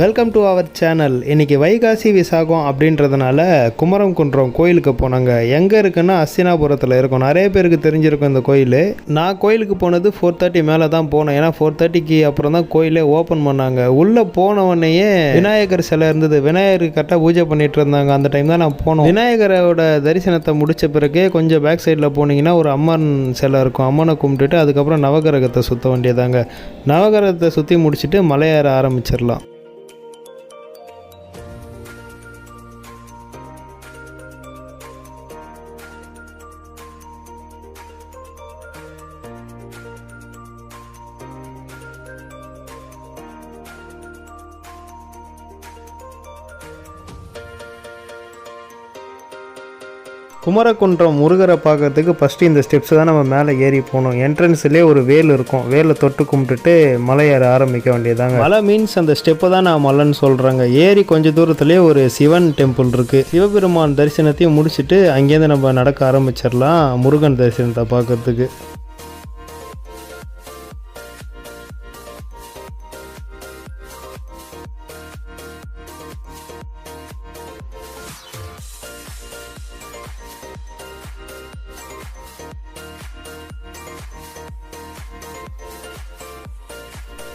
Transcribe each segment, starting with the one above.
Welcome to our channel இன்றைக்கி வைகாசி விசாகம் அப்படின்றதுனால குமரம் குன்றம் கோயிலுக்கு போனாங்க. எங்கே இருக்குன்னா அஸ்தினாபுரத்தில் இருக்கும். நிறைய பேருக்கு தெரிஞ்சிருக்கும் இந்த கோயில். நான் கோயிலுக்கு போனது ஃபோர் தேர்ட்டி மேலே தான் போனேன். ஏன்னா ஃபோர் தேர்ட்டிக்கு அப்புறம் தான் கோயிலே ஓப்பன் பண்ணாங்க. உள்ளே போனவொடனேயே விநாயகர் சிலை இருந்தது. விநாயகருக்கு கரெக்டாக பூஜை பண்ணிட்டு இருந்தாங்க. அந்த டைம் தான் நான் போனோம். விநாயகரோட தரிசனத்தை முடித்த பிறகு கொஞ்சம் பேக் சைடில் போனீங்கன்னா ஒரு அம்மன் சிலை இருக்கும். அம்மனை கும்பிட்டுட்டு அதுக்கப்புறம் நவகிரகத்தை சுற்ற வேண்டியதாங்க. நவகிரகத்தை சுற்றி முடிச்சுட்டு மலையேற ஆரம்பிச்சிடலாம். குமரகுன்றம் முருகரை பார்க்கறதுக்கு ஃபஸ்ட்டு இந்த ஸ்டெப்ஸ் தான் நம்ம மேலே ஏறி போகணும். என்ட்ரன்ஸ்லேயே ஒரு வேல் இருக்கும். வேலை தொட்டு கும்பிட்டுட்டு மலை ஏற ஆரம்பிக்க வேண்டியதாங்க மலை மீன்ஸ் அந்த ஸ்டெப்பை தான் நான் மலைன்னு சொல்கிறாங்க ஏறி கொஞ்சம் தூரத்துலேயே ஒரு சிவன் டெம்பிள் இருக்குது சிவபெருமான் தரிசனத்தையும் முடிச்சுட்டு அங்கேருந்து நம்ம நடக்க ஆரம்பிச்சிடலாம் முருகன் தரிசனத்தை பார்க்கறதுக்கு.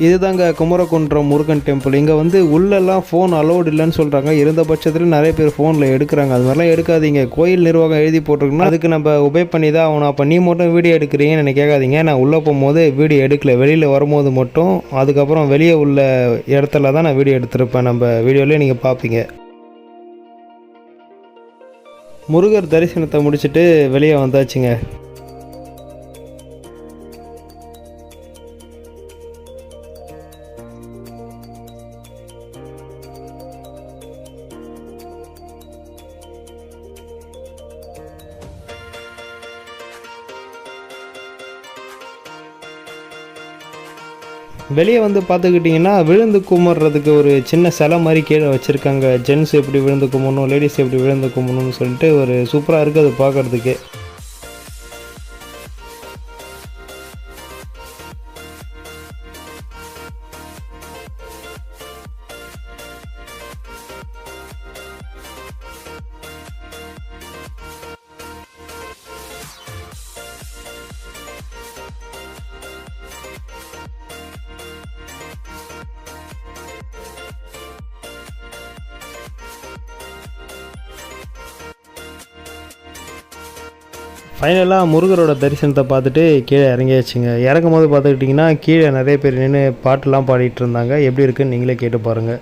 இதுதாங்க குமரகுன்றம் முருகன் டெம்பிள் இங்கே வந்து உள்ளெல்லாம் ஃபோன் அலோடு இல்லைன்னு சொல்கிறாங்க இருந்த பட்சத்தில் நிறைய பேர் ஃபோனில் எடுக்கிறாங்க. அது மாதிரிலாம் எடுக்காதீங்க. கோயில் நிர்வாகம் எழுதி போட்டிருக்குன்னா அதுக்கு நம்ம உபே பண்ணி தான் ஆகணும். அப்போ நீ மட்டும் வீடியோ எடுக்கிறீங்கன்னு எனக்கு கேட்காதீங்க. நான் உள்ளே போகும்போது வீடியோ எடுக்கல. வெளியில் வரும்போது மட்டும் அதுக்கப்புறம் வெளியே உள்ள இடத்துல தான் நான் வீடியோ எடுத்திருப்பேன். நம்ம வீடியோலேயே நீங்கள் பார்ப்பீங்க முருகர் தரிசனத்தை முடிச்சுட்டு வெளியே வந்தாச்சுங்க. வெளியே வந்து பார்த்துக்கிட்டிங்கன்னா விழுந்து கும்பிட்றதுக்கு ஒரு சின்ன சிலை மாதிரி கீழே வச்சுருக்காங்க. ஜென்ஸ் எப்படி விழுந்து கும்பிடணும் லேடிஸ் எப்படி விழுந்து கும்பிடணும்னு சொல்லிட்டு ஒரு சூப்பராக இருக்குது அது பார்க்குறதுக்கு. ஃபைனலாக முருகரோட தரிசனத்தை பார்த்துட்டு கீழே இறங்கியாச்சுங்க. இறங்கும் போது பார்த்துக்கிட்டிங்கன்னா கீழே நிறைய பேர் நின்று பாட்டுலாம் பாடிட்டு இருந்தாங்க. எப்படி இருக்குன்னு நீங்களே கேட்டு பாருங்கள்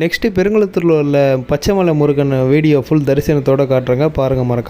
நெக்ஸ்ட்டு பெருங்குளத்தூரில் உள்ள பச்சைமலை முருகன் வீடியோ ஃபுல் தரிசனத்தோடு காட்டுறேங்க. பாருங்கள் மறக்க